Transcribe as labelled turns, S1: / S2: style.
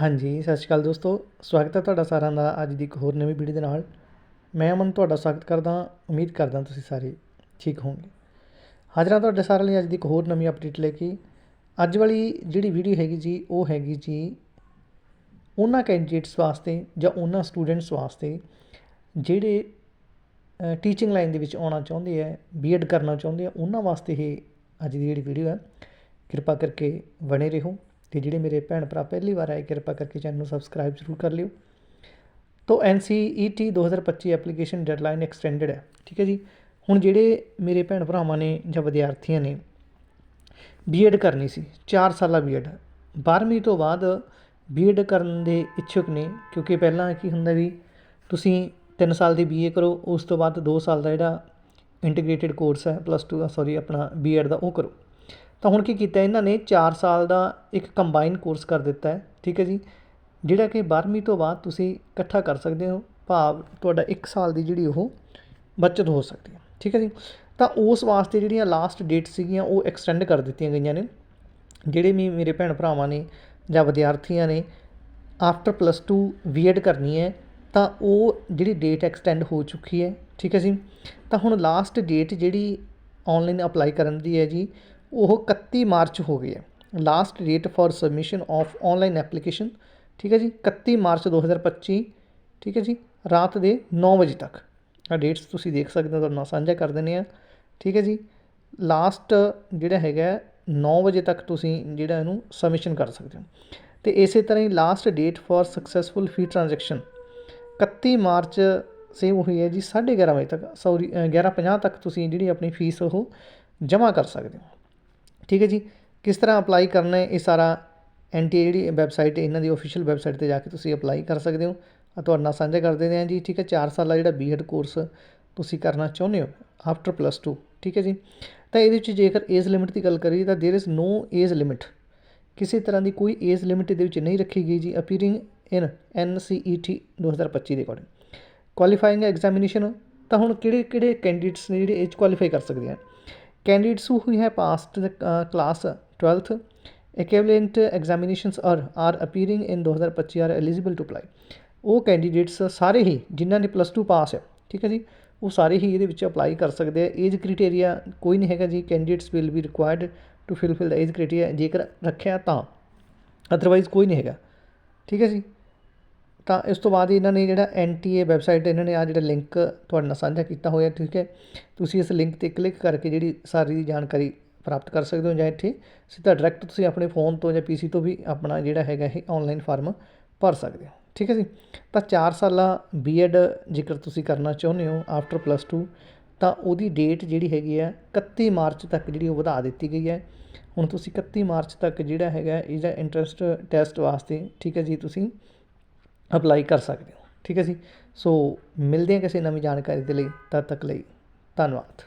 S1: ਹਾਂਜੀ, ਸਤਿ ਸ਼੍ਰੀ ਅਕਾਲ ਦੋਸਤੋ। ਸਵਾਗਤ ਹੈ ਤੁਹਾਡਾ ਸਾਰਿਆਂ ਦਾ ਅੱਜ ਦੀ ਇੱਕ ਹੋਰ ਨਵੀਂ ਵੀਡੀਓ ਦੇ ਨਾਲ। ਮੈਂ ਅਮਨ, ਤੁਹਾਡਾ ਸਵਾਗਤ ਕਰਦਾ ਉਮੀਦ ਕਰਦਾ ਤੁਸੀਂ ਸਾਰੇ ਠੀਕ ਹੋਵੋਗੇ। ਹਾਜ਼ਰਾਂ ਤੁਹਾਡੇ ਸਾਰਿਆਂ ਲਈ ਅੱਜ ਦੀ ਇੱਕ ਹੋਰ ਨਵੀਂ ਅਪਡੇਟ ਲੈ ਕੇ। ਅੱਜ ਵਾਲੀ ਜਿਹੜੀ ਵੀਡੀਓ ਹੈਗੀ ਜੀ, ਉਹ ਹੈਗੀ ਜੀ ਉਹਨਾਂ ਕੈਂਡੀਡੇਟਸ ਵਾਸਤੇ ਜਾਂ ਉਹਨਾਂ ਸਟੂਡੈਂਟਸ ਵਾਸਤੇ ਜਿਹੜੇ ਟੀਚਿੰਗ ਲਾਈਨ ਦੇ ਵਿੱਚ ਆਉਣਾ ਚਾਹੁੰਦੇ ਆ ਬੀਐਡ ਕਰਨਾ ਚਾਹੁੰਦੇ ਆ, ਉਹਨਾਂ ਵਾਸਤੇ ਇਹ ਅੱਜ ਦੀ ਜਿਹੜੀ ਵੀਡੀਓ ਹੈ, ਕਿਰਪਾ ਕਰਕੇ ਬਣੇ ਰਹੋ। ਤੇ ਜਿਹੜੇ ਮੇਰੇ ਭੈਣ ਭਰਾ ਪਹਿਲੀ ਵਾਰ ਆਏ, ਕਿਰਪਾ ਕਰਕੇ ਚੈਨਲ ਨੂੰ ਸਬਸਕ੍ਰਾਈਬ ਜ਼ਰੂਰ ਕਰ ਲਿਓ। ਤੋ NCET 2025 ਐਪਲੀਕੇਸ਼ਨ ਡੈਡਲਾਈਨ ਐਕਸਟੈਂਡਡ ਹੈ, ਠੀਕ ਹੈ ਜੀ? ਹੁਣ ਜਿਹੜੇ ਮੇਰੇ ਭੈਣ ਭਰਾਵਾਂ ਨੇ ਜਾਂ ਵਿਦਿਆਰਥੀਆਂ ਨੇ ਬੀਐਡ ਕਰਨੀ ਸੀ 4 ਸਾਲਾ ਬੀਐਡ 12ਵੀਂ ਤੋਂ ਬਾਅਦ ਬੀਐਡ ਕਰਨ ਦੇ ਇੱਛੁਕ ਨੇ, ਕਿਉਂਕਿ ਪਹਿਲਾਂ ਕੀ ਹੁੰਦਾ ਵੀ ਤੁਸੀਂ 3 ਸਾਲ ਦੀ ਬੀਏ ਕਰੋ, ਉਸ ਤੋਂ ਬਾਅਦ 2 ਸਾਲ ਦਾ ਜਿਹੜਾ ਇੰਟੀਗ੍ਰੇਟਿਡ ਕੋਰਸ ਹੈ ਪਲੱਸ 2 ਸੌਰੀ ਆਪਣਾ ਬੀਐਡ ਦਾ ਉਹ ਕਰੋ। ਤਾਂ ਹੁਣ ਕੀ ਕੀਤਾ, ਇਹਨਾਂ ਨੇ 4 ਸਾਲ ਦਾ ਇੱਕ ਕੰਬਾਈਨ ਕੋਰਸ ਕਰ ਦਿੱਤਾ ਹੈ, ਠੀਕ ਹੈ ਜੀ। ਜਿਹੜਾ ਕਿ 12ਵੀਂ ਤੋਂ ਬਾਅਦ ਤੁਸੀਂ ਇਕੱਠਾ ਕਰ ਸਕਦੇ ਹੋ, ਭਾਵ ਤੁਹਾਡਾ 1 ਸਾਲ ਦੀ ਜਿਹੜੀ ਉਹ ਬਚਤ ਹੋ ਸਕਦੀ ਹੈ, ਠੀਕ ਹੈ ਜੀ। ਤਾਂ ਉਸ ਵਾਸਤੇ ਜਿਹੜੀਆਂ ਲਾਸਟ ਡੇਟ ਸੀਗੀਆਂ, ਉਹ ਐਕਸਟੈਂਡ ਕਰ ਦਿੱਤੀਆਂ ਗਈਆਂ ਨੇ, ਜਿਹੜੇ ਵੀ ਮੇਰੇ ਭੈਣ ਭਰਾਵਾਂ ਨੇ ਜਾਂ ਵਿਦਿਆਰਥੀਆਂ ਨੇ ਆਫਟਰ ਪਲੱਸ 2 ਬੀਐਡ ਕਰਨੀ ਹੈ, ਤਾਂ ਉਹ ਜਿਹੜੀ ਡੇਟ ਐਕਸਟੈਂਡ ਹੋ ਚੁੱਕੀ ਹੈ, ਠੀਕ ਹੈ ਜੀ। ਤਾਂ ਹੁਣ ਲਾਸਟ ਡੇਟ ਜਿਹੜੀ ਆਨਲਾਈਨ ਅਪਲਾਈ ਕਰਨ ਦੀ ਹੈ ਜੀ ਉਹ 31 ਮਾਰਚ ਹੋ ਗਈ ਹੈ। Last date for submission of online application ਠੀਕ ਹੈ ਜੀ? 31 ਮਾਰਚ 2025 ਠੀਕ ਹੈ ਜੀ? ਰਾਤ ਦੇ 9 ਵਜੇ ਤੱਕ। ਆ ਡੇਟਸ ਤੁਸੀਂ ਦੇਖ ਸਕਦੇ ਹੋ, ਤੁਹਾਨੂੰ ਸਾਂਝਾ ਕਰ ਦਿੰਦੇ ਆ ਠੀਕ ਹੈ ਜੀ? ਲਾਸਟ ਜਿਹੜਾ ਹੈਗਾ 9 ਵਜੇ ਤੱਕ ਤੁਸੀਂ ਜਿਹੜਾ ਇਹਨੂੰ ਸਬਮਿਸ਼ਨ ਕਰ ਸਕਦੇ ਹੋ। ਤੇ ਇਸੇ ਤਰ੍ਹਾਂ ਹੀ last date for successful fee transaction 31 March same ਹੋਈ ਹੈ ਜੀ 11:30 ਵਜੇ ਤੱਕ ਸੌਰੀ 11:50 ਤੱਕ ਤੁਸੀਂ ਜਿਹੜੀ ਆਪਣੀ ਫੀਸ ਉਹ ਜਮ੍ਹਾਂ ਕਰ ਸਕਦੇ ਹੋ। ਠੀਕ ਹੈ ਜੀ ਕਿਸ ਤਰ੍ਹਾਂ ਅਪਲਾਈ ਕਰਨਾ ਹੈ ਇਹ ਸਾਰਾ ਐਨਟੀ ਜਿਹੜੀ ਵੈਬਸਾਈਟ ਇਹਨਾਂ ਦੀ ਅਫੀਸ਼ੀਅਲ ਵੈਬਸਾਈਟ ਤੇ ਜਾ ਕੇ ਤੁਸੀਂ ਅਪਲਾਈ ਕਰ ਸਕਦੇ ਹੋ ਆ ਤੁਹਾਡੇ ਨਾਲ ਸਾਂਝਾ ਕਰ ਦਿੰਦੇ ਹਾਂ ਜੀ ਠੀਕ ਹੈ 4 ਸਾਲਾ ਜਿਹੜਾ ਬੀਐਡ ਕੋਰਸ ਤੁਸੀਂ ਕਰਨਾ ਚਾਹੁੰਦੇ ਹੋ ਆਫਟਰ ਪਲੱਸ 2 ਠੀਕ ਹੈ ਜੀ ਤਾਂ ਇਹਦੇ ਵਿੱਚ ਜੇਕਰ ਏਜ ਲਿਮਿਟ ਦੀ ਗੱਲ ਕਰੀਏ ਤਾਂ there is no age limit ਕਿਸੇ ਤਰ੍ਹਾਂ ਦੀ ਕੋਈ ਏਜ ਲਿਮਿਟ ਦੇ ਵਿੱਚ ਨਹੀਂ ਰੱਖੀ ਗਈ ਜੀ ਅਪੀਅਰਿੰਗ ਇਨ ਐਨਸੀਈਟੀ 2025 ਦੇ ਅਕੋਰਡਿੰਗ ਕੁਆਲੀਫਾਈਂਗ ਐਗਜ਼ਾਮੀਨੇਸ਼ਨ ਤਾਂ ਹੁਣ ਕਿਹੜੇ ਕਿਹੜੇ ਕੈਂਡੀਡੇਟਸ ਨੇ ਜਿਹੜੇ ਏਜ ਕੁਆਲੀਫਾਈ ਕਰ ਸਕਦੇ ਆ candidates who have passed the uh, class 12th equivalent examinations are are appearing in 2025 are eligible to apply. ਉਹ ਕੈਂਡੀਡੇਟਸ ਸਾਰੇ ਹੀ ਜਿਨ੍ਹਾਂ ਨੇ ਪਲੱਸ 2 ਪਾਸ ਹੈ ਠੀਕ ਹੈ ਜੀ ਉਹ ਸਾਰੇ ਹੀ ਇਹਦੇ ਵਿੱਚ ਅਪਲਾਈ ਕਰ ਸਕਦੇ ਆ। ਏਜ ਕ੍ਰਾਈਟੇਰੀਆ ਕੋਈ ਨਹੀਂ ਹੈਗਾ ਜੀ candidates will be required to fulfil age criteria ਜੇਕਰ ਰੱਖਿਆ ਤਾਂ ਅਦਰਵਾਈਜ਼ ਕੋਈ ਨਹੀਂ ਹੈਗਾ ਠੀਕ ਹੈ ਜੀ। ਤਾਂ ਇਸ ਤੋਂ ਬਾਅਦ ਇਹਨਾਂ ਨੇ ਜਿਹੜਾ ਐਨਟੀਏ ਵੈਬਸਾਈਟ ਇਹਨਾਂ ਨੇ ਆ ਜਿਹੜਾ ਲਿੰਕ ਤੁਹਾਡੇ ਨਾਲ ਸਾਂਝਾ ਕੀਤਾ ਹੋਇਆ, ਠੀਕ ਹੈ। ਤੁਸੀਂ ਇਸ ਲਿੰਕ ਤੇ ਕਲਿੱਕ ਕਰਕੇ ਜਿਹੜੀ ਸਾਰੀ ਜਾਣਕਾਰੀ ਪ੍ਰਾਪਤ ਕਰ ਸਕਦੇ ਹੋ ਜਾਂ ਇੱਥੇ ਸਿੱਧਾ ਡਾਇਰੈਕਟ ਤੁਸੀਂ ਆਪਣੇ ਫੋਨ ਤੋਂ ਜਾਂ ਪੀਸੀ ਤੋਂ ਵੀ ਆਪਣਾ ਜਿਹੜਾ ਹੈਗਾ ਇਹ ਆਨਲਾਈਨ ਫਾਰਮ ਭਰ ਸਕਦੇ ਹੋ, ਠੀਕ ਹੈ ਜੀ। ਤਾਂ 4 ਸਾਲਾ ਬੀਐਡ ਜੇਕਰ ਤੁਸੀਂ ਕਰਨਾ ਚਾਹੁੰਦੇ ਹੋ ਆਫਟਰ ਪਲੱਸ 2 ਤਾਂ ਉਹਦੀ ਡੇਟ ਜਿਹੜੀ ਹੈਗੀ ਹੈ 31 ਮਾਰਚ ਤੱਕ ਜਿਹੜੀ ਉਹ ਵਧਾ ਦਿੱਤੀ ਗਈ ਹੈ। ਹੁਣ ਤੁਸੀਂ 31 ਮਾਰਚ ਤੱਕ ਜਿਹੜਾ ਹੈਗਾ ਇਹਦਾ ਇੰਟਰਸਟ ਟੈਸਟ ਵਾਸਤੇ, ਠੀਕ ਹੈ ਜੀ, ਤੁਸੀਂ ਅਪਲਾਈ ਕਰ ਸਕਦੇ ਹੋ। ਠੀਕ ਹੈ ਜੀ? ਸੋ ਮਿਲਦੇ ਹਾਂ ਕਿਸੇ ਨਵੀਂ ਜਾਣਕਾਰੀ ਦੇ ਲਈ। ਤਦ ਤੱਕ ਲਈ ਧੰਨਵਾਦ।